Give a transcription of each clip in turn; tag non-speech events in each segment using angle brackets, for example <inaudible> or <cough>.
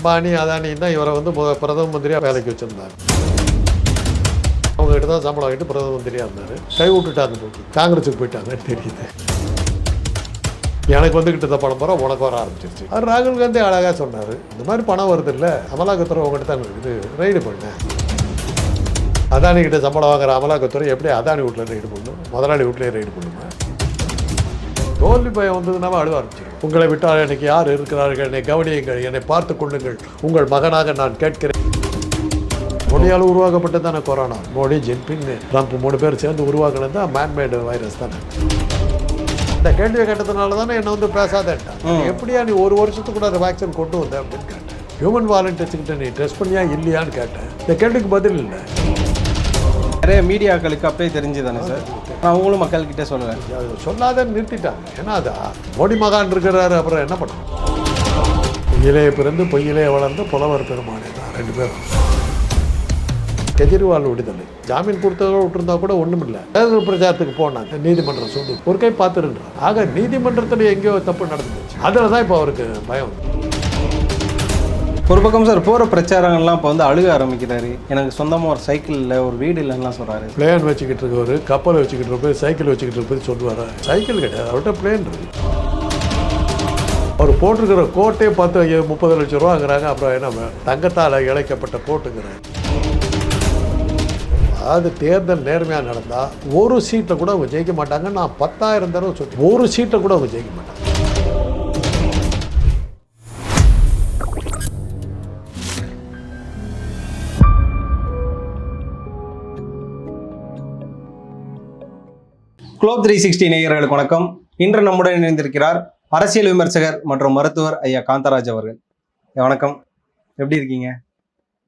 அம்பானி அதானி தான் இவரை வந்து முத பிரதம மந்திரியாக வேலைக்கு வச்சுருந்தாங்க அவங்ககிட்ட தான் சம்பளம் வாங்கிட்டு பிரதம மந்திரியாக இருந்தார். கை விட்டுட்டாங்க போட்டு காங்கிரஸுக்கு போயிட்டாங்கன்னு தெரியுது. எனக்கு வந்துக்கிட்டு இருந்த பணம் பூரா உனக்கு வர ஆரம்பிச்சிருச்சு. அவர் ராகுல் காந்தி அழகாக சொன்னார். இந்த மாதிரி பணம் வருது இல்லை அமலாக்கத்துறை உங்ககிட்ட தான் இருக்குது. ரைடு பண்ணேன் அதானி கிட்ட சம்பளம் வாங்குற அமலாக்கத்துறை எப்படி அதானி வீட்டில் ரைடு பண்ணணும் முதலாளி வீட்லேயே ரைடு பண்ணுமா? தோல்வி பயம் வந்ததுனால அழுவ ஆரம்பிச்சிடும் உங்களை விட்டால் எனக்கு யார் இருக்கிறார்கள்? என்னை கவனியுங்கள் என்னை பார்த்து கொள்ளுங்கள். உங்கள் மகனாக நான் கேட்கிறேன். மோடியால் உருவாக்கப்பட்ட தானே கொரோனா. மோடி ஜின்பிங் ட்ரம்ப் மூணு பேர் சேர்ந்து உருவாக்குனது தான் மேன்மேடு வைரஸ் தானே. இந்த கேள்வியை கேட்டதுனால தானே என்னை வந்து பேசாதேன்ட்டான் எப்படியா நீ ஒரு வருஷத்துக்கு கூட அந்த வேக்சின் கொண்டு வந்த அப்படின்னு கேட்டேன். ஹியூமன் வாலண்டியர்ஸ்கிட்ட நீ டெஸ்ட் பண்ணியா இல்லையான்னு கேட்டேன். இந்த கேள்விக்கு பதில் இல்லை. நிறைய மீடியாக்களுக்கு அப்படியே தெரிஞ்சு தானே சார்? நான் அவங்களும் மக்கள்கிட்ட சொல்லலை அது சொல்லாதன்னு நிறுத்திட்டாங்க. ஏன்னா அது மோடி மகான் இருக்கிறாரு அப்புறம் என்ன பண்ணும் பொய்யிலே பிறந்து பொய்யிலே வளர்ந்து புலவர் பெருமானே தான் ரெண்டு பேரும். கெஜ்ரிவால் விடுதலை. ஜாமீன் கொடுத்ததோட விட்டுருந்தா கூட ஒன்றும் இல்லை. தேர்தல் பிரச்சாரத்துக்கு போனாங்க நீதிமன்றம் சொல்லி ஒரு கை பார்த்துருன்றார் ஆக நீதிமன்றத்தில் எங்கேயோ தப்பு நடந்துச்சு. அதில் தான் இப்போ அவருக்கு பயம். ஒரு பக்கம் சார் போகிற பிரச்சாரங்கள்லாம் இப்போ வந்து அழுக ஆரம்பிக்கிறாரு. எனக்கு சொந்தமாக ஒரு சைக்கிள் இல்லை ஒரு வீடு இல்லைன்னா சொல்கிறாரு பிளேன் வச்சுக்கிட்டு இருக்கவர் கப்பல் வச்சுக்கிட்டு இருப்பது சைக்கிள் வச்சுக்கிட்டு இருப்பது சொல்லுவார்? சைக்கிள் கிடையாது அவர்கிட்ட பிளேன் இருக்கு. அவர் போட்டிருக்கிற கோட்டே பார்த்து ஐயோ, முப்பது லட்சம் ரூபாங்கிறாங்க அப்புறம் என்ன தங்கத்தால் இழைக்கப்பட்ட கோட்டுங்கிறாங்க அதாவது தேர்தல் நேர்மையாக நடந்தால் ஒரு சீட்டில் கூட அவங்க ஜெயிக்க மாட்டாங்க நான் பத்தாயிரம் தடவை சொல்லி ஒரு சீட்டில் கூட அவங்க ஜெயிக்க மாட்டாங்க. குளோப் த்ரீ சிக்ஸ்டி நேயர்களுக்கு வணக்கம். இன்று நம்முடன் இணைந்திருக்கிறார் அரசியல் விமர்சகர் மற்றும் மருத்துவர் ஐயா காந்தராஜ் அவர்கள். வணக்கம். எப்படி இருக்கீங்க?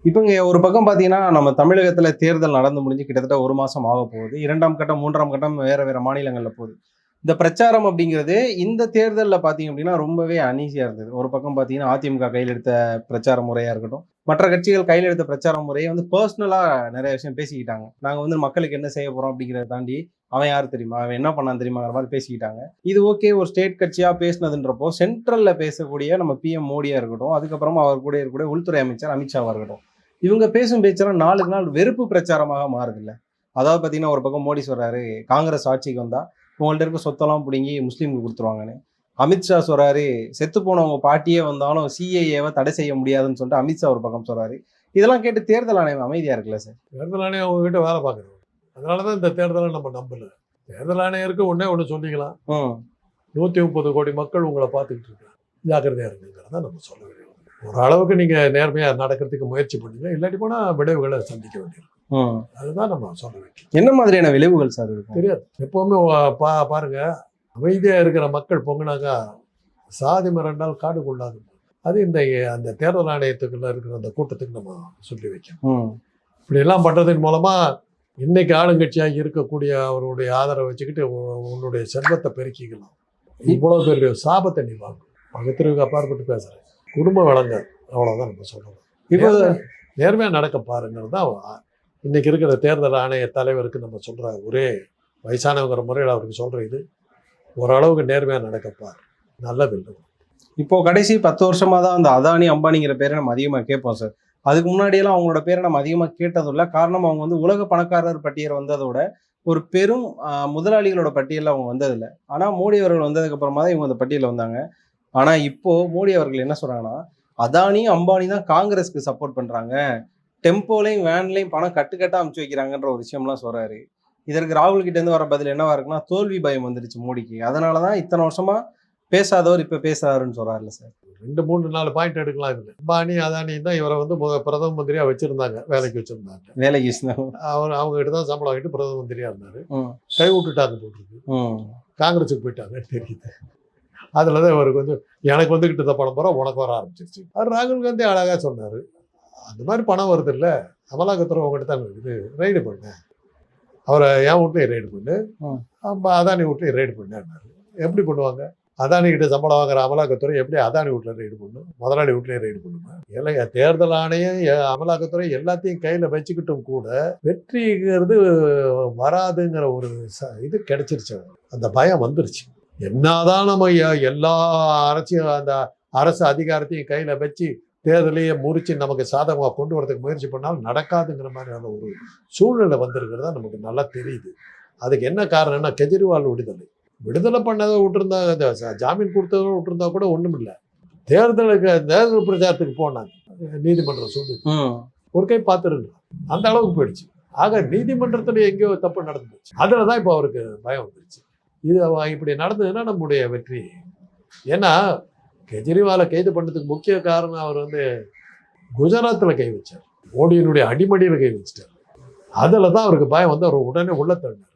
இப்போங்க ஒரு பக்கம் பார்த்தீங்கன்னா நம்ம தமிழகத்தில் தேர்தல் நடந்து முடிஞ்சு கிட்டத்தட்ட ஒரு மாதம் ஆக போகுது. இரண்டாம் கட்டம் மூன்றாம் கட்டம் வேறு வேறு மாநிலங்களில் போகுது. இந்த பிரச்சாரம் அப்படிங்கிறது இந்த தேர்தலில் பார்த்தீங்க அப்படின்னா ரொம்பவே அனீசியாக இருந்தது. ஒரு பக்கம் பார்த்தீங்கன்னா அதிமுக கையில் எடுத்த பிரச்சார முறையாக இருக்கட்டும் மற்ற கட்சிகள் கையில் எடுத்த பிரச்சார முறையை வந்து பர்சனலாக நிறைய விஷயம் பேசிக்கிட்டாங்க. நாங்கள் வந்து மக்களுக்கு என்ன செய்ய போகிறோம் அப்படிங்கிறத தாண்டி அவன் யார் தெரியுமா? அவன் என்ன பண்ணான் தெரியுமாங்கிற மாதிரி பேசிக்கிட்டாங்க. இது ஓகே ஒரு ஸ்டேட் கட்சியாக பேசினதுன்றப்போ சென்ட்ரலில் பேசக்கூடிய நம்ம பிஎம் மோடியாக இருக்கட்டும் அதுக்கப்புறமா அவர் கூட இருக்கக்கூடிய உள்துறை அமைச்சர் அமித்ஷாவாக இருக்கட்டும் இவங்க பேசும் பேச்செல்லாம் நாளுக்கு நாள் வெறுப்பு பிரச்சாரமாக மாறுதில்ல. அதாவது பார்த்தீங்கன்னா ஒரு பக்கம் மோடி சொல்கிறாரு காங்கிரஸ் ஆட்சிக்கு வந்தால் உங்கள்ட்ட இருக்க சொத்தெல்லாம் பிடுங்கி முஸ்லீமுக்கு கொடுத்துருவாங்கன்னு. அமித்ஷா சொல்றாரு செத்து போனவங்க பாட்டியே வந்தாலும் சிஏஏவை தடை செய்ய முடியாதுன்னு சொல்லிட்டு அமித்ஷா ஒரு பக்கம் சொல்றாரு. இதெல்லாம் கேட்டு தேர்தல் ஆணையம் அமைதியா இருக்குல்ல சார்? தேர்தல் ஆணையம் அவங்ககிட்ட வேலை பார்க்குறோம் அதனால தான் இந்த தேர்தலை நம்ம நம்பல. தேர்தல் ஆணையருக்கு ஒன்றே ஒன்று சொல்லிக்கலாம். நூற்றி முப்பது கோடி மக்கள் உங்களை பார்த்துக்கிட்டு இருக்காங்க. ஜாக்கிரதையாக இருக்குங்கிறத நம்ம சொல்ல வேண்டியது. ஒரு அளவுக்கு நீங்கள் நேர்மையாக நடக்கிறதுக்கு முயற்சி பண்ணுங்க. இல்லாட்டி போனால் விளைவுகளை சந்திக்க ம். அதுதான் நம்ம சொல்ல வேண்டியது. என்ன மாதிரியான விளைவுகள் சார் தெரியாது. எப்போவுமே பா பாருங்க. அமைதியாக இருக்கிற மக்கள் பொங்குனாக்கா சாதி மரண்டால் காடு கொள்ளாது. அது இந்த அந்த தேர்தல் ஆணையத்துக்குள்ள இருக்கிற அந்த கூட்டத்துக்கு நம்ம சொல்லி வைக்கணும். ம். இப்படி எல்லாம் பண்ணுறதன் மூலமாக இன்னைக்கு ஆளுங்கட்சியாக இருக்கக்கூடிய அவருடைய ஆதரவை வச்சுக்கிட்டு உன்னுடைய செல்வத்தை பெருக்கிக்கலாம். இவ்வளோ பெரிய சாபத்தை நீ வாங்கும் பகுத்தறிவுக்கு அப்பாற்பட்டு பேசுகிறேன் குடும்ப வளங்க அவ்வளோதான் நம்ம சொல்லணும். இப்போ நேர்மையாக நடக்க பாருங்கிறது தான் இன்னைக்கு இருக்கிற தேர்தல் ஆணைய தலைவருக்கு நம்ம சொல்கிற ஒரே வயசானவங்கிற முறையில் அவருக்கு சொல்கிற இது. ஓரளவுக்கு நேர்மையாக நடக்கப்பார் நல்லதில்லை இப்போ கடைசி பத்து வருஷமா தான் அந்த அதானி அம்பானிங்கிற பேரை நம்ம அதிகமாக கேட்போம் சார். அதுக்கு முன்னாடியெல்லாம் அவங்களோட பேரை நம்ம அதிகமாக கேட்டதும் இல்லை. காரணம் அவங்க வந்து உலக பணக்காரர் பட்டியல் வந்ததோட ஒரு பெரும் முதலாளிகளோட பட்டியலில் அவங்க வந்ததில்லை. ஆனால் மோடி அவர்கள் வந்ததுக்கு அப்புறமா தான் இவங்க அந்த பட்டியலில் வந்தாங்க. ஆனால் இப்போ மோடி அவர்கள் என்ன சொல்றாங்கன்னா அதானி அம்பானி தான் காங்கிரஸ்க்கு சப்போர்ட் பண்றாங்க. டெம்போலையும் வேன்லையும் பணம் கட்டுக்கட்டா அமுச்சு வைக்கிறாங்கன்ற ஒரு விஷயம்லாம் சொல்றாரு. இதற்கு ராகுல் கிட்ட இருந்து வர பதில் என்னவா இருக்குன்னா தோல்வி பயம் வந்துருச்சு மோடிக்கு. அதனால தான் இத்தனை வருஷமா பேசாதவர் இப்ப பேசுறாருன்னு சொல்றாருல்ல சார். ரெண்டு மூணு நாலு பாயிண்ட் எடுக்கலாம் இதில். அம்பானி அதானி தான் இவரை வந்து பிரதம மந்திரியாக வச்சுருந்தாங்க வேலைக்கு வச்சுருந்தாங்க. வேலைக்கு வச்சிருந்தாங்க. அவர் அவங்ககிட்ட தான் சம்பளம் வாங்கிட்டு பிரதம மந்திரியாக இருந்தார். கை விட்டுட்டாங்க போட்டிருக்கு காங்கிரஸுக்கு போயிட்டாங்க தெரியுது. அதில் தான் இவருக்கு வந்து எனக்கு வந்துக்கிட்டு இருந்த பணம் பூரா உனக்கு வர ஆரம்பிச்சிருச்சு. அது ராகுல் காந்தி அழகாக சொன்னார். அந்த மாதிரி பணம் வருது இல்லை? அமலாக்கத்துறை உங்ககிட்ட தான் இருக்குது. ரைடு பண்ணு. அவரை என் வீட்லேயும் ரைடு பண்ணு. அப்போ அதானி வீட்லேயும் ரைடு பண்ணாரு எப்படி பண்ணுவாங்க? அதானி கிட்ட சம்பளம் வாங்குற அமலாக்கத்துறை எப்படி அதானி வீட்டில் ரைடு பண்ணும் முதலாளி வீட்லேயும் ரைடு பண்ணுமா? இல்லைங்க தேர்தல் ஆணையம் அமலாக்கத்துறை எல்லாத்தையும் கையில் வச்சுக்கிட்டும் கூட வெற்றிங்கிறது வராதுங்கிற ஒரு இது கிடைச்சிருச்சு. அந்த பயம் வந்துருச்சு. என்னதான் நம்ம எல்லா அரசியல் அந்த அரசு அதிகாரத்தையும் கையில் வச்சு தேர்தலையே முறிச்சு நமக்கு சாதகமாக கொண்டு வரதுக்கு முயற்சி பண்ணாலும் நடக்காதுங்கிற மாதிரியான ஒரு சூழ்நிலை வந்திருக்கிறதா நமக்கு நல்லா தெரியுது. அதுக்கு என்ன காரணம்னா கெஜ்ரிவால் விடுதலை. விடுதலை பண்ணதை விட்டுருந்தா ஜாமீன் கொடுத்ததை விட்டுருந்தா கூட ஒன்றும் இல்லை. தேர்தலுக்கு தேர்தல் பிரச்சாரத்துக்கு போனாங்க. நீதிமன்றம் சொல்லி ஒரு கை பார்த்துருங்க அந்த அளவுக்கு போயிடுச்சு. ஆக நீதிமன்றத்தில் எங்கேயோ தப்பு நடந்து போச்சு அதில் தான் இப்போ அவருக்கு பயம் வந்துருச்சு. இது இப்படி நடந்ததுன்னா நம்முடைய வெற்றி. ஏன்னா கெஜ்ரிவாலை கைது பண்ணதுக்கு முக்கிய காரணம் அவர் வந்து குஜராத்தில் கை வச்சார். மோடியினுடைய அடிமடியில் கை வச்சிட்டார். அதில் தான் அவருக்கு பயம் வந்து அவர் உடனே உள்ள தள்ளினார்.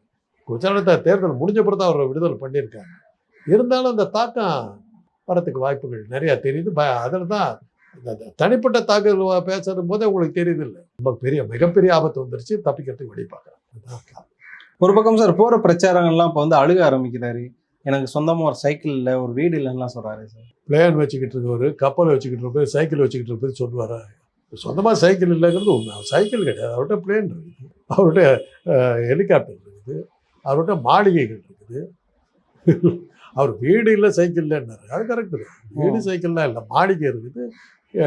குஜராத்தை தேர்தல் முடிஞ்ச பிறகு தான் அவரை விடுதலை பண்ணியிருக்காங்க. இருந்தாலும் அந்த தாக்கம் வரத்துக்கு வாய்ப்புகள் நிறையா தெரியுது. ப அதில் தான் இந்த தனிப்பட்ட தாக்குதல் வ- பேசுறது போதே உங்களுக்கு தெரியுது இல்லை ரொம்ப பெரிய மிகப்பெரிய ஆபத்து வந்துருச்சு. தப்பிக்கிறதுக்கு வழி பார்க்குறேன். ஒரு பக்கம் சார் போகிற பிரச்சாரங்கள்லாம் இப்போ வந்து அழுக ஆரம்பிக்கிறாரு. எனக்கு சொந்தமா ஒரு சைக்கிள் இல்லை ஒரு வீடு இல்லைன்னா சொல்றாரு சார். பிளேன் வச்சுக்கிட்டு இருக்கவர் கப்பல் வச்சுக்கிட்டு இருப்பார் சைக்கிள் வச்சுக்கிட்டு இருப்பது சொல்லுவார்? சொந்தமாக சைக்கிள் இல்லைங்கிறது உண்மை. சைக்கிள் கிடையாது. அவர்கிட்ட பிளேன் இருக்குது. அவர்கிட்ட ஹெலிகாப்டர் இருக்குது. அவர்கிட்ட மாளிகைகள் இருக்குது. அவர் வீடு இல்லை சைக்கிள் இல்லைன்னாரு. அது கரெக்டு வீடு சைக்கிள்லாம் இல்லை. மாளிகை இருக்குது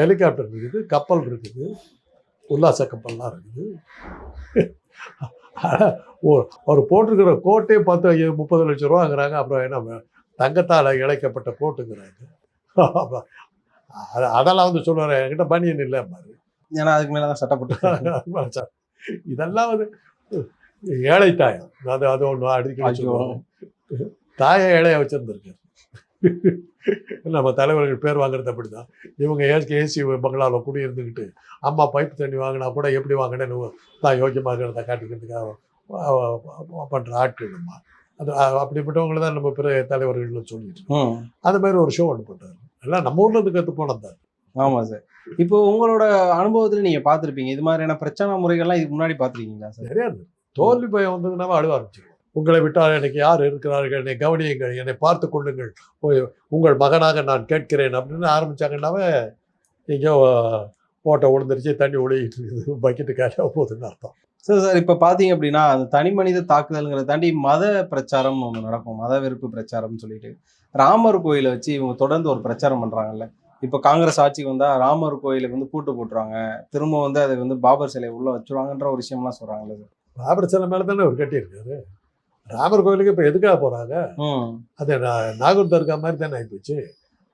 ஹெலிகாப்டர் இருக்குது கப்பல் இருக்குது உல்லாச கப்பல்லாம் இருக்குது. அவர் போட்டிருக்கிற கோட்டே பார்த்து ஐயோ முப்பது லட்சம் ரூபாங்கிறாங்க அப்புறம் என்ன தங்கத்தால் இழைக்கப்பட்ட கோட்டுங்கிறாங்க அத- அதெல்லாம் வந்து சொல்லுவார் என்கிட்ட பனியன் இல்லை மாதிரி ஏன்னா அதுக்கு மேலே தான் சட்டப்பட்டு <laughs> இதெல்லாம் வந்து ஏழை தாயம் அது அது ஒன்று அடிக்கடி. சொல்லுவாங்க. தாயை ஏழையா வச்சிருந்திருக்கு <laughs> நம்ம தலைவர்கள் பேர் வாங்குறது அப்படிதான். இவங்க ஏசி ஏசி பங்களாவில் குடியிருந்துக்கிட்டு அம்மா பைப் தண்ணி வாங்கினா கூட எப்படி வாங்கினேன்னு தான் யோக்கியமாகிறத காட்டிக்கிறதுக்காக பண்ணுற ஆட்கள் நம்ம. அது அப்படிப்பட்டவங்களை தான் நம்ம பிற தலைவர்கள் சொல்லிட்டு அந்த மாதிரி ஒரு ஷோ ஒன்று பண்ணுறாரு எல்லாம் நம்ம ஊர்ல இருந்து கற்று போனது தான். ஆமா சார். இப்போ உங்களோட அனுபவத்துல நீங்க பார்த்திருப்பீங்க. இது மாதிரியான பிரச்சனை முறைகள்லாம் இதுக்கு முன்னாடி பார்த்திருக்கீங்களா சார்? இருந்தது தோல்வி பயம் வந்ததுனாவே அழுவ ஆரம்பிச்சிருவோம் உங்களை விட்டால் எனக்கு யார் இருக்கிறார்கள்? என்னை கவனியுங்கள் என்னை பார்த்து கொள்ளுங்கள். உங்கள் மகனாக நான் கேட்கிறேன் அப்படின்னு ஆரம்பிச்சாங்கன்னாவே எங்கேயோ ஓட்டை விழுந்துருச்சு தண்ணி ஒழுகிட்டு இருக்குது. பக்கெட்டு காலியாக போகுதுன்னு அர்த்தம். Sir sir. இப்போ பார்த்தீங்க அப்படின்னா அந்த தனி மனித தாக்குதல்ங்கிறத தாண்டி மத பிரச்சாரம்னு ஒன்று நடக்கும். மத வெறுப்பு பிரச்சாரம்னு சொல்லிட்டு. ராமர் கோயிலை வச்சு இவங்க தொடர்ந்து ஒரு பிரச்சாரம் பண்றாங்கல்ல. இப்போ காங்கிரஸ் ஆட்சிக்கு வந்தா ராமர் கோயிலுக்கு வந்து பூட்டு போட்டுருவாங்க. திரும்ப வந்து அதை வந்து பாபர் சிலையை உள்ள வச்சுருவாங்கன்ற ஒரு விஷயம்லாம் சொல்றாங்கல்ல சார். ராமர் சிலை மேலே தானே அவர் கட்டியிருக்காரு? ராமர் கோயிலுக்கு இப்போ எதுக்காக போகிறாங்க அது நாகூர் தர்கா மாதிரி தானே ஆகிப்போச்சு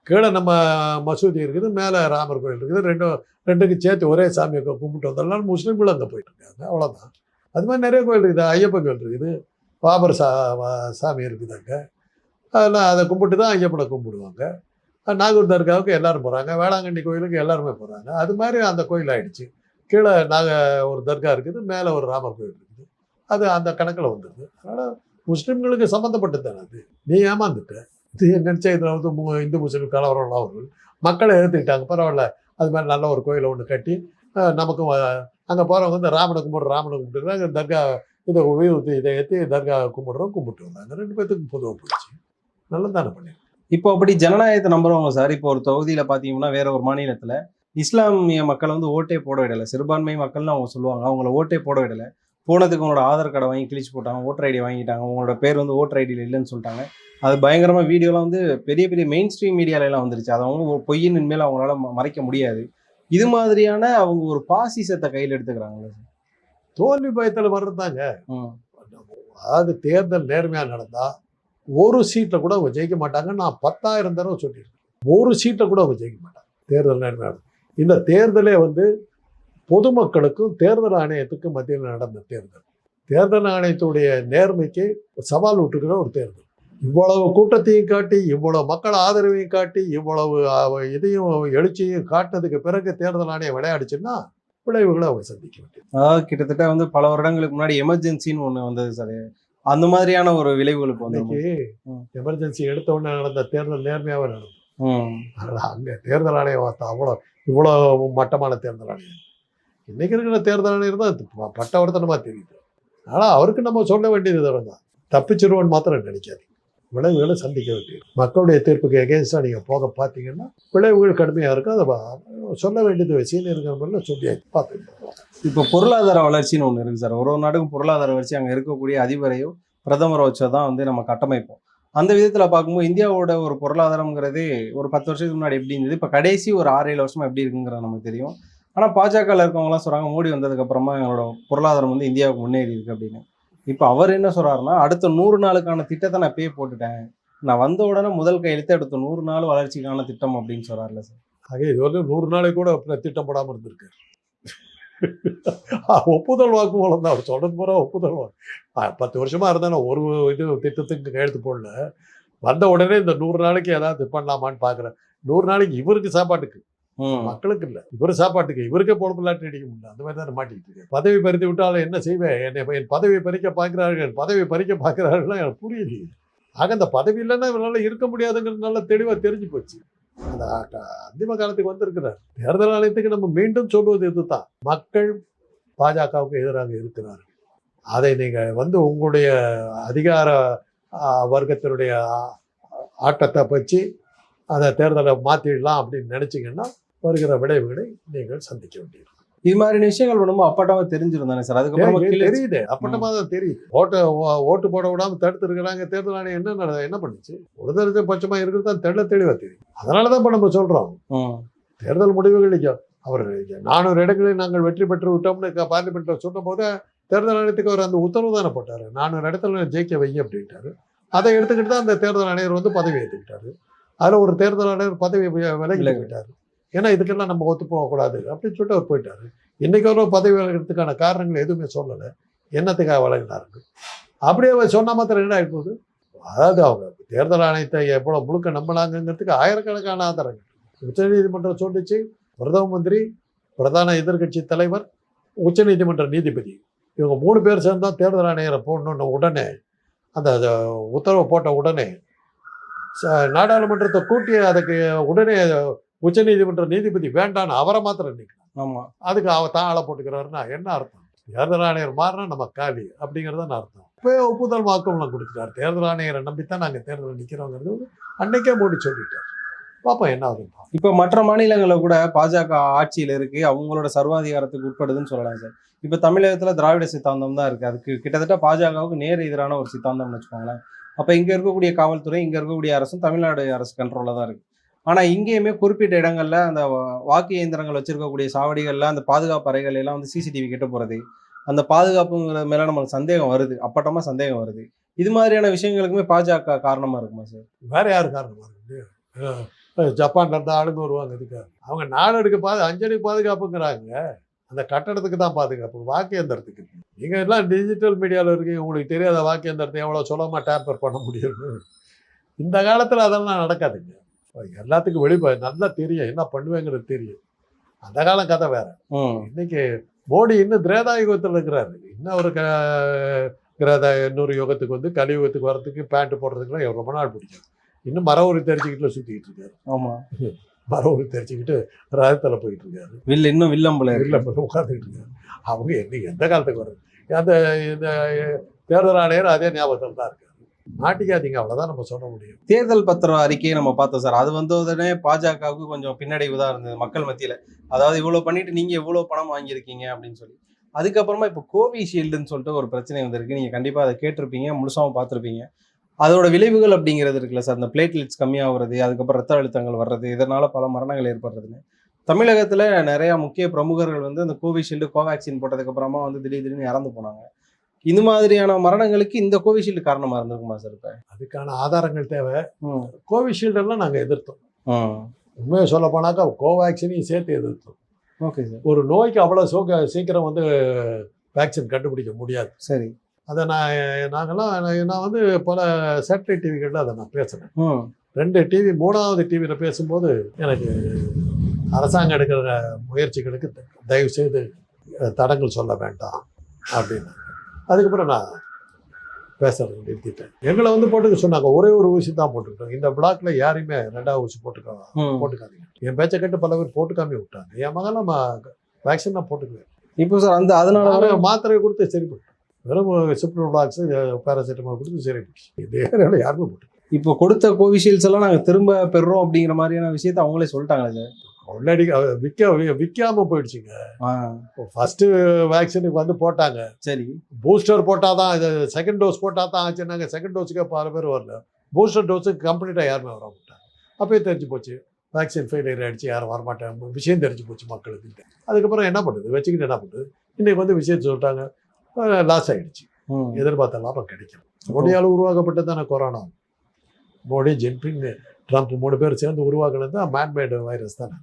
கீழே நம்ம மசூதி இருக்குது மேலே ராமர் கோயில் இருக்குது. ரெண்டும் ரெண்டுக்கும் சேர்த்து ஒரே சாமியை கும்பிட்டு வந்ததுனால முஸ்லீம்களும் அங்கே போயிட்டு இருக்காங்க அவ்வளோதான் அது மாதிரி நிறைய கோயில் இருக்குது. ஐயப்பன் கோயில் இருக்குது. பாபர் சா சாமி இருக்குது அங்கே. அதெல்லாம் அதை கும்பிட்டு தான் ஐயப்பனை கும்பிடுவாங்க. நாகூர் தர்காவுக்கு எல்லாரும் போகிறாங்க வேளாங்கண்ணி கோயிலுக்கு எல்லாருமே போகிறாங்க அது மாதிரி அந்த கோயில் ஆயிடுச்சு. கீழே நாக ஒரு தர்கா இருக்குது. மேலே ஒரு ராமர் கோயில் இருக்குது. அது அந்த கணக்கில் வந்துடுது அதனால் முஸ்லீம்களுக்கு சம்மந்தப்பட்டது தானே அது? நீ ஏமாந்துட்ட. இது நினச்ச இதில் வந்து இந்து முஸ்லீம் கலவரம்லாம் அவர்கள் மக்களை ஏற்றுக்கிட்டாங்க பரவாயில்ல. அது மாதிரி நல்ல ஒரு கோயிலை ஒன்று கட்டி நமக்கும் அங்கே போகிறவங்க வந்து ராமனை கும்பிட்ற ராமனை கும்பிட்டுறாங்க தர்கா இதை உபயோகித்து இதை ஏற்றி தர்கா கும்பிட்றோம் கும்பிட்டு வந்தாங்க. ரெண்டு பேர்த்துக்கும் பொதுவாக போயிடுச்சு நல்லா தானே பண்ணி இப்போ அப்படி ஜனநாயகத்தை நம்புறவங்க சார் இப்போ ஒரு தொகுதியில் பார்த்தீங்கன்னா வேற ஒரு மாநிலத்தில் இஸ்லாமிய மக்கள் வந்து ஓட்டே போட விடலை. சிறுபான்மை மக்கள்னு அவங்க சொல்லுவாங்க. அவங்கள ஓட்டே போட விடலை. போனதுக்கு உங்களோட ஆதார் கார்டை வாங்கி கிழிச்சு போட்டாங்க ஓட்டர் ஐடி வாங்கிட்டாங்க உங்களோட பேர் வந்து ஓட்டர் ஐடியில் இல்லைன்னு சொல்லிட்டாங்க. அது பயங்கரமா வீடியோலாம் வந்து பெரிய பெரிய மெயின் ஸ்ட்ரீம் மீடியால எல்லாம் வந்துருச்சு. அதை அவங்க ஒரு பொய்யின் இனிமேல் அவங்களால மறைக்க முடியாது. இது மாதிரியான அவங்க ஒரு பாசிசத்தை கையில் எடுத்துக்கிறாங்களே சார். தோல்வி பயத்தில் வர்றதாங்க அதாவது தேர்தல் நேர்மையாக நடந்தா ஒரு சீட்டில் கூட அவங்க ஜெயிக்க மாட்டாங்க. நான் பத்தாயிரம் தடவை சொல்லியிருக்கேன். ஒரு சீட்டில் கூட அவங்க ஜெயிக்க மாட்டாங்க. தேர்தல் நேர்மையாக இந்த தேர்தலே வந்து பொதுமக்களுக்கும் தேர்தல் ஆணையத்துக்கும் மத்தியில் நடந்த தேர்தல். தேர்தல் ஆணையத்துடைய நேர்மைக்கு சவால் விட்டுக்கிற ஒரு தேர்தல். இவ்வளவு கூட்டத்தையும் காட்டி இவ்வளவு மக்கள் ஆதரவையும் காட்டி இவ்வளவு இதையும் எழுச்சியும் காட்டினதுக்கு பிறகு தேர்தல் ஆணையம் விளையாடுச்சுன்னா விளைவுகளை அவங்க சந்திக்க வேண்டியது. அதாவது கிட்டத்தட்ட வந்து பல வருடங்களுக்கு முன்னாடி எமர்ஜென்சின்னு ஒன்று வந்தது சார். அந்த மாதிரியான ஒரு விளைவுகளுக்கு வந்து. எமர்ஜென்சி எடுத்த உடனே நடந்த தேர்தல் நேர்மையாகவே நடந்தது. அதனால் அங்கே தேர்தல் ஆணையம் அவ்வளோ இவ்வளோ மட்டமான தேர்தல் ஆணையம். இன்றைக்கி இருக்கிற தேர்தல் ஆணையர் தான் பட்டவர்த்தனமாக தெரியுது. ஆனால் அவருக்கு நம்ம சொல்ல வேண்டியது தான் தப்பிச்சிருவோன்னு மாத்திரம் நினைக்காது விளைவுகளை சந்திக்க வேண்டியது. மக்களுடைய தீர்ப்புக்கு எகேன்ஸ்டாக நீங்கள் போக பார்த்தீங்கன்னா விளைவுகள் கடுமையாக இருக்கும். அதை சொல்ல வேண்டியது சீனியருங்கிற மாதிரிலாம் சொல்லி பார்த்துக்கலாம் இப்போ பொருளாதார வளர்ச்சின்னு ஒன்று இருக்குது சார். ஒரு ஒரு நாட்டுக்கும் பொருளாதார வளர்ச்சி அங்கே இருக்கக்கூடிய அதிபரையோ பிரதமரை வச்சோ தான் வந்து நம்ம கட்டமைப்போம். அந்த விதத்தில் பார்க்கும்போது இந்தியாவோட ஒரு பொருளாதாரங்கிறது ஒரு பத்து வருஷத்துக்கு முன்னாடி எப்படி இருந்தது? இப்போ கடைசி ஒரு ஆறு ஏழு வருஷமாக எப்படி இருக்குங்கிறது நமக்கு தெரியும். ஆனால் பாஜகவில் இருக்கவங்கலாம் சொல்கிறாங்க மோடி வந்ததுக்கு அப்புறமா எங்களோட பொருளாதாரம் வந்து இந்தியாவுக்கு முன்னேறி இருக்கு அப்படின்னு. இப்போ அவர் என்ன சொல்கிறாருன்னா அடுத்த நூறு நாளுக்கான திட்டத்தை நான் பே போட்டுட்டேன். நான் வந்த உடனே முதல் கையெழுத்து அடுத்த நூறு நாள் வளர்ச்சிக்கான திட்டம் அப்படின்னு சொல்கிறார்ல சார். ஆக இது வந்து நூறு நாளைக்கு கூட அப்படி திட்டப்படாமல் இருந்திருக்கு <laughs> ஒப்புதல் வாக்குமூலம் தான் அவர் சொல்றது பூரா ஒப்புதல் வாக்கு. பத்து வருஷமாக இருந்தா ஒரு இது திட்டத்துக்கு கையெழுத்து போடல. வந்த உடனே இந்த நூறு நாளைக்கு ஏதாவது பண்ணலாமான்னு பார்க்குறேன் நூறு நாளைக்கு இவருக்கு சாப்பாட்டுக்கு. மக்களுக்கு இல்லை. இவர் சாப்பாட்டுக்கு இவருக்கே பொழப்பில்லாட்டி அடிக்க முடியல. அந்த மாதிரி தான் மாட்டிக்கிட்டு இருக்கேன் பதவி பறித்து விட்டாலும் என்ன செய்வேன்? என்னை என் பதவியை பறிக்க பார்க்கிறார்கள். பதவி பறிக்க பார்க்கிறார்கள் எனக்கு புரியுது. ஆக அந்த பதவி இல்லைன்னா இவரால் இருக்க முடியாதுங்கிறது நல்லா தெளிவாக தெரிஞ்சு போச்சு. அந்த அந்திம காலத்துக்கு வந்திருக்கிறார். தேர்தல் ஆணையத்துக்கு நம்ம மீண்டும் சொல்வது இதுதான். மக்கள் பாஜகவுக்கு எதிராக இருக்கிறார்கள். அதை நீங்கள் வந்து உங்களுடைய அதிகார வர்க்கத்தினுடைய ஆட்டத்தை வச்சு அதை தேர்தலை மாற்றிடலாம் அப்படின்னு நினச்சிங்கன்னா வருகிற விளைவுகளை நீங்கள் சந்திக்க வேண்டியிருக்கும் இது மாதிரியான விஷயங்கள் பண்ணும்போது அப்பட்டாவே தெரிஞ்சிருந்தானே சார்? அதுக்கப்புறமா தெரியுது. அப்பட்டமா தான் தெரியுது ஓட்ட ஓட்டு போட விடாம தடுத்து இருக்கிறாங்க தேர்தல் ஆணையம் என்ன நட- என்ன பண்ணுச்சு? ஒரு தடவை பட்சமா இருக்கிறது தான் தெள்ள தெளிவா தெரியும். அதனால தான் இப்ப நம்ம சொல்றோம். தேர்தல் முடிவுகள் அவர் நானூறு இடங்களில் நாங்கள் வெற்றி பெற்று விட்டோம்னு பார்லிமெண்ட்ல சொன்ன போது தேர்தல் ஆணையத்துக்கு அவர் அந்த உத்தரவு தானே போட்டாரு. நானூறு இடத்துல ஜெயிக்க வை அப்படின்ட்டாரு. அதை எடுத்துக்கிட்டு தான் அந்த தேர்தல் ஆணையர் வந்து பதவி ஏற்றுக்கிட்டாரு அதுல ஒரு தேர்தல் ஆணையர் பதவி விலகி. விலகி. ஏன்னா இதுக்கெல்லாம் நம்ம ஒத்து போகக்கூடாது. அப்படின்னு சொல்லிட்டு அவர் போயிட்டார். இன்னைக்கு ஒரு பதவி விலகிறதுக்கான காரணங்கள் எதுவுமே சொல்லலை. என்னத்துக்காக வழங்கினாருங்க அப்படியே அவர் சொன்ன மாத்திரம் என்ன போகுது? அதாவது அவங்க தேர்தல் ஆணையத்தை எவ்வளோ முழுக்க நம்பலாங்கிறதுக்கு ஆயிரக்கணக்கான ஆதாரங்கள். உச்சநீதிமன்றம் சொல்லிச்சு பிரதம மந்திரி பிரதான எதிர்க்கட்சி தலைவர் உச்சநீதிமன்ற நீதிபதி. இவங்க மூணு பேர் சேர்ந்தா தேர்தல் ஆணையரை போடணுன்னு உடனே அந்த அது உத்தரவு போட்ட உடனே ச- நாடாளுமன்றத்தை கூட்டி அதுக்கு உடனே உச்சநீதிமன்ற நீதிபதி வேண்டான்னு அவரை மாத்திரம் நீக்கணும் ஆமா. அதுக்கு அவ தான் ஆளை போட்டுக்கிறாருன்னா என்ன அர்த்தம்? தேர்தல் ஆணையர் மாறினா நம்ம காலி அப்படிங்கிறத அர்த்தம். இப்போ ஒப்புதல் வாக்குமூலம் கொடுத்துட்டார். தேர்தல் ஆணையரை நம்பித்தான் நாங்கள் தேர்தல் நிற்கிறோங்கிறது அன்னைக்கே மோடி சொல்லிட்டார். பார்ப்போம் என்ன ஆகுது இப்போ மற்ற மாநிலங்களில் கூட பாஜக ஆட்சியில் இருக்கு. அவங்களோட சர்வாதிகாரத்துக்கு உட்படுதுன்னு சொல்லலாம் சார். இப்போ தமிழகத்துல திராவிட சித்தாந்தம் தான் இருக்கு. அதுக்கு கிட்டத்தட்ட பாஜகவுக்கு நேர் எதிரான ஒரு சித்தாந்தம்னு வச்சுக்கோங்களேன். அப்போ இங்க இருக்கக்கூடிய காவல்துறை இங்க இருக்கக்கூடிய அரசும் தமிழ்நாடு அரசு கண்ட்ரோலில் தான் இருக்கு. ஆனால் இங்கேயுமே குறிப்பிட்ட இடங்களில் அந்த வாக்கு இயந்திரங்கள் வச்சிருக்கக்கூடிய சாவடிகளில் அந்த பாதுகாப்பு அறைகள் எல்லாம் வந்து சிசிடிவி கிட்ட போகிறது அந்த பாதுகாப்புங்கிற மேலே நம்மளுக்கு சந்தேகம் வருது அப்பட்டமாக சந்தேகம் வருது. இது மாதிரியான விஷயங்களுக்குமே பாஜக காரணமாக இருக்குமா சார் வேற யார் காரணமாக இருக்கு? ஜப்பான் அஹ் ஜப்பான்ல இருந்து ஆளுங்க வருவாங்க இதுக்கு. அவங்க நாடுக்கு பாது அஞ்சலி பாதுகாப்புங்கிறாங்க. அந்த கட்டடத்துக்கு தான் பாதுகாப்பு வாக்கு எந்திரத்துக்கு நீங்கள் எல்லாம் டிஜிட்டல் மீடியாவில் இருக்கீங்க உங்களுக்கு தெரியாத வாக்கு எந்திரத்தை எவ்வளோ சுலபமாக டேம்பர் பண்ண முடியும்? இந்த காலத்தில் அதெல்லாம் நடக்காதுங்க. எல்லாத்துக்கும் வெளிப்ப நல்லா தெரியும். என்ன பண்ணுவேங்கிறது தெரியும். அந்த காலம் கதை வேற. இன்னைக்கு மோடி இன்னும் திரேதா யுகத்தில் இருக்கிறாரு. இன்னும் ஒரு கிரேதா இன்னொரு யுகத்துக்கு வந்து கலியுகத்துக்கு வரதுக்கு பேண்ட் போடுறதுக்குலாம் ரொம்ப நாள் பிடிக்கும். இன்னும் மர உரி தெரிச்சுக்கிட்டுல சுற்றிக்கிட்டு இருக்காரு. ஆமா. மர உரி தெரிச்சுக்கிட்டு ரதத்தில் போயிட்டு இருக்காரு. வில் இன்னும் வில்லம்புல இல்லை உட்காந்துக்கிட்டு இருக்காரு. அவங்க என்ன எந்த காலத்துக்கு வருது அந்த இந்த தேர்தல் ஆணையர் அதே ஞாபகத்தில் தான் இருக்காரு. மாட்டிக்காதீங்க அவ்வளோதான் நம்ம சொல்ல முடியும். தேர்தல் பத்திர அறிக்கையை நம்ம பார்த்தோம் சார். அது வந்த உடனே பாஜகவுக்கு கொஞ்சம் பின்னடைவு தான் இருந்தது மக்கள் மத்தியில். அதாவது இவ்வளோ பண்ணிட்டு நீங்கள் எவ்வளோ பணம் வாங்கியிருக்கீங்க அப்படின்னு சொல்லி. அதுக்கப்புறமா இப்போ கோவிஷீல்டுன்னு சொல்லிட்டு ஒரு பிரச்சனை வந்திருக்கு. நீங்கள் கண்டிப்பாக அதை கேட்டிருப்பீங்க முழுசாகவும் பார்த்துருப்பீங்க. அதோட விளைவுகள் அப்படிங்கிறது இருக்குல்ல சார். அந்த பிளேட்லெட்ஸ் கம்மியாகிறது அதுக்கப்புறம் ரத்த அழுத்தங்கள் வர்றது இதனால் பல மரணங்கள் ஏற்படுறதுன்னு. தமிழகத்தில் நிறையா முக்கிய பிரமுகர்கள் வந்து அந்த கோவிஷீல்டு கோவேக்சின் போட்டதுக்கு அப்புறமா வந்து திடீர் திடீர்னு இறந்து போனாங்க. இந்த மாதிரியான மரணங்களுக்கு இந்த கோவிஷீல்டு காரணமா இருந்திருக்குமா சார் இப்ப? அதுக்கான ஆதாரங்கள் தேவை. கோவிஷீல்டெல்லாம் நாங்கள் எதிர்த்தோம். உண்மையை சொல்ல போனாக்கா கோவேக்சினையும் சேர்த்து எதிர்த்தோம். Okay sir. ஒரு நோய்க்கு அவ்வளோ சோக்க சீக்கிரம் வந்து வேக்சின் கண்டுபிடிக்க முடியாது. சரி. அதை நான் நாங்கெல்லாம் நான் வந்து பல சேட்டலைட் டிவிகளில் அதை நான் ம் ரெண்டு டிவி மூணாவது டிவியில் பேசும்போது எனக்கு அரசாங்கம் எடுக்கிற முயற்சிகளுக்கு தயவு செய்து தடங்கள் சொல்ல வேண்டாம் அப்படின்னு. அதுக்கப்புறம் நான் பேசுறது நிறுத்திட்டேன். எங்களை வந்து போட்டுக்க சொன்னாங்க. ஒரே ஒரு ஊசி தான் போட்டுக்கிட்டோம். இந்த பிளாக்ல யாரையுமே ரெண்டாவது ஊசி போட்டுக்க. போட்டுக்காதீங்க. என் பேச்சை கேட்டு பல பேர் போட்டுக்காமே விட்டாங்க. என் மகன் நம்ம வேக்சின் நான் போட்டுக்குவேன் இப்போ சார் அந்த அதனால மாத்திரை கொடுத்து சரி போட்டேன் வெறும் சிப்ரோ பிளாக்ஸ் பேராசிட்டமால் கொடுத்து சரி போச்சு யாருமே போட்டு இப்போ கொடுத்த கோவிஷீல்ட்ஸ் எல்லாம் நாங்க திரும்ப பெறுறோம் அப்படிங்கிற மாதிரியான விஷயத்த அவங்களே சொல்லிட்டாங்களே சார் ஆல்ரெடி விற்க விற்காம போயிடுச்சுங்க. ஃபர்ஸ்ட் வேக்சினுக்கு வந்து போட்டாங்க. சரி. பூஸ்டர் போட்டால் தான் இது செகண்ட் டோஸ் போட்டால் தான் ஆச்சுன்னாங்க செகண்ட் டோஸுக்கே பல பேர் வரல. பூஸ்டர் டோஸுக்கு கம்ப்ளீட்டாக யாருமே வர மாட்டாங்க அப்பயே தெரிஞ்சு போச்சு. வேக்சின் ஃபெயிலியர் ஆகிடுச்சு யாரும் வரமாட்டாங்க. விஷயம் தெரிஞ்சு போச்சு மக்களுக்கு. அதுக்கப்புறம் என்ன பண்ணுது? வச்சுக்கிட்டு என்ன பண்ணுது? இன்றைக்கி வந்து விஷயத்தை சொல்லிட்டாங்க. லாஸ் ஆகிடுச்சு. எதிர்பார்த்த லாபம் கிடைக்கும் மோடியால் உருவாக்கப்பட்டது தானே கொரோனா? மோடி ஜின்பிங் ட்ரம்ப் மூணு பேர் சேர்ந்து உருவாக்குனது தான் மேன்மேடு வைரஸ் தானே?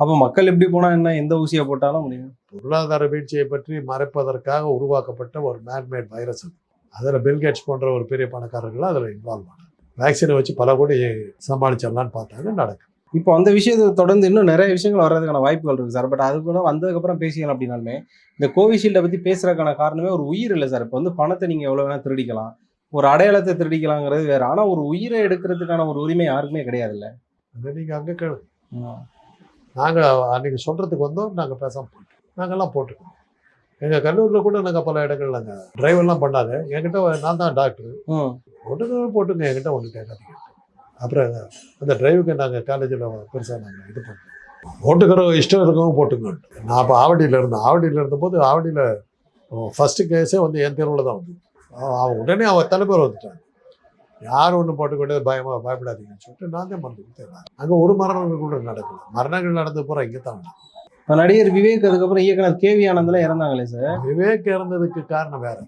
அப்ப மக்கள் எப்படி போனா என்ன எந்த ஊசியை போட்டாலும் முடியும். பொருளாதார வீழ்ச்சியை பற்றி மறைப்பதற்காக உருவாக்கப்பட்ட ஒரு மேன்மேட் வைரஸ் அது. அதில் பில்கேட்ஸ் போன்ற ஒரு பெரிய பணக்காரர்கள் அதில் இன்வால்வ் ஆனாங்க. வேக்சினை வச்சு பல கோடி சமாளிச்சிடலான்னு பார்த்தாங்க நடக்கும் இப்போ அந்த விஷயத்தை தொடர்ந்து இன்னும் நிறைய விஷயங்கள் வர்றதுக்கான வாய்ப்புகள் இருக்கு சார். பட் அது கூட வந்ததுக்கப்புறம் பேசிக்கலாம் அப்படின்னாலுமே இந்த கோவிஷீல்டை பற்றி பேசுறதுக்கான காரணமே ஒரு உயிர் இல்லை சார். இப்போ வந்து பணத்தை நீங்கள் எவ்வளோ வேணால் திருடிக்கலாம். ஒரு அடையாளத்தை திருடிக்கலாங்கிறது வேற. ஆனால் ஒரு உயிரை எடுக்கிறதுக்கான ஒரு உரிமை யாருக்குமே கிடையாது இல்லை அதை நீங்கள் அங்கே கேளு நாங்கள் அன்றைக்கி சொல்கிறதுக்கு வந்தோம் நாங்கள் பேசாமல் போட்டோம் நாங்கள்லாம் போட்டுக்கோம் எங்கள் கல்லூரியில் கூட நாங்கள் பல இடங்கள் நாங்கள் டிரைவர்லாம் பண்ணாத. என்கிட்ட நான் தான் டாக்டர் ம் போட்டுங்க என்கிட்ட ஒன்று கேட்காதீங்க அப்புறம் அந்த டிரைவுக்கு நாங்கள் காலேஜில் பெருசாக நாங்கள் இது பண்ணோம் போட்டுக்கிற இஷ்டம் இருக்கவங்க போட்டுங்க. நான் அப்போ ஆவடியில் இருந்தேன். ஆவடியில் இருந்தபோது ஆவடியில் ஃபஸ்ட்டு கேஸே வந்து என் தெருவில் தான் வந்து அவன் உடனே அவன் தலைவர் வந்துட்டாங்க. யார் ஒன்று போட்டுக்கொண்டு பயமா பயப்படாதீங்கன்னு சொல்லிட்டு நான் தான் மருந்து கொடுத்தேன் அங்கே ஒரு மரணங்கள் கூட நடக்கல. மரணங்கள் நடந்து போகிற இங்கே தான். இப்போ நடிகர் விவேக் அதுக்கப்புறம் இயக்குனர் கேவி ஆனந்தெல்லாம் இறந்தாங்களே சார்? விவேக் இறந்ததுக்கு காரணம் வேற.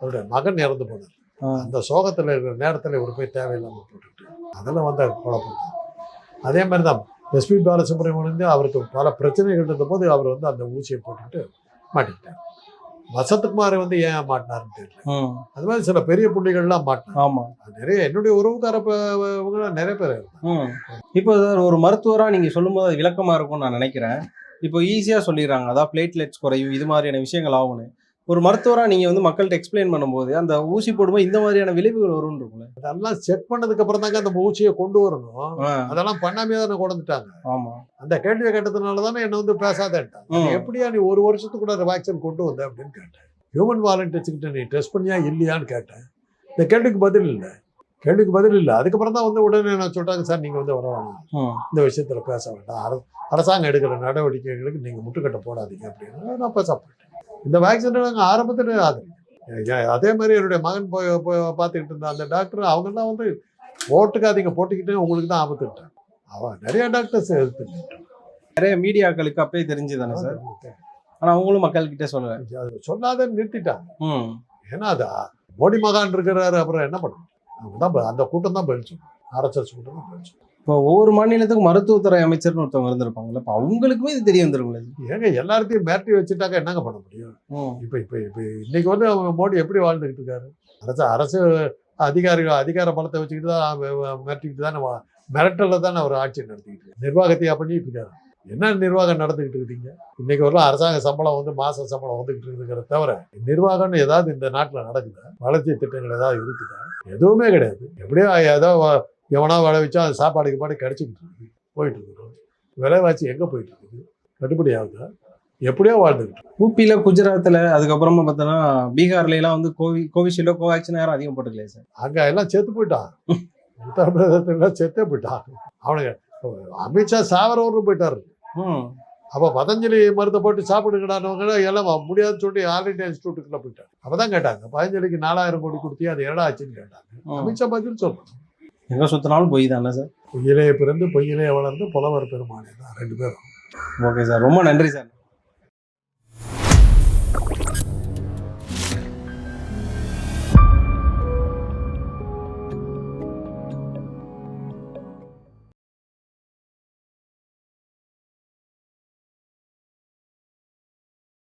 அவருடைய மகன் இறந்து போனார். அந்த சோகத்தில் இருக்கிற நேரத்தில் இவர் போய் தேவையில்லாமல் போட்டுட்டு அதில் வந்து பண்ணார் அதே மாதிரி தான் எஸ்பி பாலசுப்ரமணியம் அவருக்கு பல பிரச்சனைகள் இருந்தபோது அவர் வந்து அந்த ஊசியை போட்டுக்கிட்டு மாட்டிக்கிட்டார். வசந்தகுமார் வந்து ஏன் மாட்டினாருன்னு தெரியல. அது மாதிரி சில பெரிய புள்ளிகள்லாம் மாட்டினார் ஆமாம் நிறைய என்னுடைய உறவுக்கார நிறைய பேர் இப்போ சார் ஒரு மருத்துவராக நீங்கள் சொல்லும்போது அது விளக்கமாக இருக்கும்னு நான் நினைக்கிறேன். இப்போ ஈஸியாக சொல்லிடுறாங்க. அதான் பிளேட்லெட்ஸ் குறையும் இது மாதிரியான விஷயங்கள் ஆகும்னு. ஒரு மருத்துவராக நீங்கள் வந்து மக்கள்கிட்ட எக்ஸ்பிளைன் பண்ணும்போது அந்த ஊசி போடும்போது இந்த மாதிரியான விளைவுகள் வரும்னு இருக்கும்ல. அதெல்லாம் செக் பண்ணதுக்கு அப்புறம் தாங்க அந்த ஊசியை கொண்டு வரணும். அதெல்லாம் பண்ணாமே தானே கொண்டுட்டாங்க ஆமாம் அந்த கேள்வியை கேட்டதுனால தானே என்ன வந்து பேசாதேன்ட்டாங்க. எப்படியா நீ ஒரு வருஷத்துக்கு கூட வேக்சின் கொண்டு வந்த அப்படின்னு கேட்டேன். ஹியூமன் வாலண்டியர்ஸ்கிட்ட நீ டெஸ்ட் பண்ணியா இல்லையான்னு கேட்டேன். இந்த கேள்விக்கு பதில் இல்லை. கேள்விக்கு பதில் இல்லை. அதுக்கப்புறம் தான் வந்து உடனே நான் சொல்றாங்க சார் நீங்கள் வந்து வர வேணாம் ம் இந்த விஷயத்தில் பேச வேண்டாம். அர- அரசாங்கம் எடுக்கிற நடவடிக்கைகளுக்கு நீங்கள் முட்டுக்கட்டை போடாதீங்க அப்படின்னு நான் பேச போயிட்டேன் இந்த வேக்சினை நாங்கள் ஆரம்பத்தில் ஆதரிக்கிறோம் அதே மாதிரி என்னுடைய மகன் போய் போய் பார்த்துக்கிட்டு இருந்த அந்த டாக்டர் அவங்கெல்லாம் வந்து போட்டுக்காதீங்க போட்டுக்கிட்டு உங்களுக்கு தான் ஆபத்துட்டாங்க அவன் நிறைய டாக்டர்ஸ் எடுத்துக்கிட்டாங்க நிறைய மீடியாக்களுக்கு அப்பயே தெரிஞ்சு தானே சார் ஆனால் அவங்களும் மக்கள்கிட்ட சொல்லலை அது சொல்லாதன்னு நிறுத்திட்டாங்க. ஏன்னா அது மோடி மகான் இருக்கிறாரு அப்புறம் என்ன பண்ண அவங்க தான் அந்த கூட்டம் தான் சொல்லணும் ஆர்எஸ்எஸ் கூட்டம் தான் சொல்லணும் இப்போ ஒவ்வொரு மாநிலத்துக்கும் மருத்துவத்துறை அமைச்சர்னு ஒருத்தவங்க இருந்திருப்பாங்கல்ல இப்போ அவங்களுக்குமே இது தெரிய வந்துருங்களே ஏங்க எல்லாத்தையும் மிரட்டி வச்சுட்டாக்க என்னங்க பண்ண முடியும்? இப்போ இப்போ இப்போ இன்னைக்கு வந்து அவங்க மோடி எப்படி வாழ்ந்துக்கிட்டு இருக்காரு? அரசு அரசு அதிகாரிகள் அதிகார பலத்தை வச்சுக்கிட்டு தான் மிரட்டிக்கிட்டு தானே வா- மிரட்டல தானே அவர் ஆட்சி நடத்திக்கிட்டு. நிர்வாகத்தையா பண்ணிட்டு இருக்காரு. என்ன நிர்வாகம் நடந்துக்கிட்டு இருக்கீங்க இன்னைக்கு வரலாம் அரசாங்க சம்பளம் வந்து மாச சம்பளம் வந்துகிட்டு இருக்குங்கிறத தவிர நிர்வாகம்னு ஏதாவது இந்த நாட்டில் நடக்குதா? வளர்ச்சி திட்டங்கள் ஏதாவது இருக்குதா? எதுவுமே கிடையாது. எப்படியோ ஏதோ எவனா வள வச்சா அது சாப்பாடுக்கு பாடு கிடைச்சிக்கிட்டு இருக்குது போயிட்டு இருக்குது விலைவாசி எங்கே போயிட்டு இருக்குது கட்டுப்படி ஆகுதா? எப்படியோ வாழ்ந்துக்கிட்டு ஊபியில் குஜராத்தில் அதுக்கப்புறமா பார்த்தோன்னா பீகார்ல எல்லாம் வந்து கோவி கோவிஷீல்டோ கோவேக்சின் யாரும் அதிகம் போட்டுக்கலையே சார்? அங்க எல்லாம் செத்து போயிட்டான். உத்தரப்பிரதேசத்துல செத்தே போயிட்டான். அவனுங்க அமித்ஷா சாவரவரும் போயிட்டாரு. அப்போ பதஞ்சலி மருந்தை போட்டு சாப்பிடுங்கடானவங்க எல்லாம் முடியாதுன்னு சொல்லி ஆர்என்டி இன்ஸ்டியூட்டுக்குள்ள போயிட்டாங்க. அப்பதான் கேட்டாங்க பதஞ்சலிக்கு நாலாயிரம் கோடி கொடுத்தியா அது என்னடா ஆச்சுன்னு கேட்டாங்க. அமித்ஷா பதில் சொல்லணும் எங்கே சுற்றினாலும் பொய் தானே சார்? பொய்யிலே பிறந்து பொய்யிலே வளர்ந்து புலவர் பெருமானே தான். ரெண்டு பேரும். Okay sir. ரொம்ப நன்றி சார்.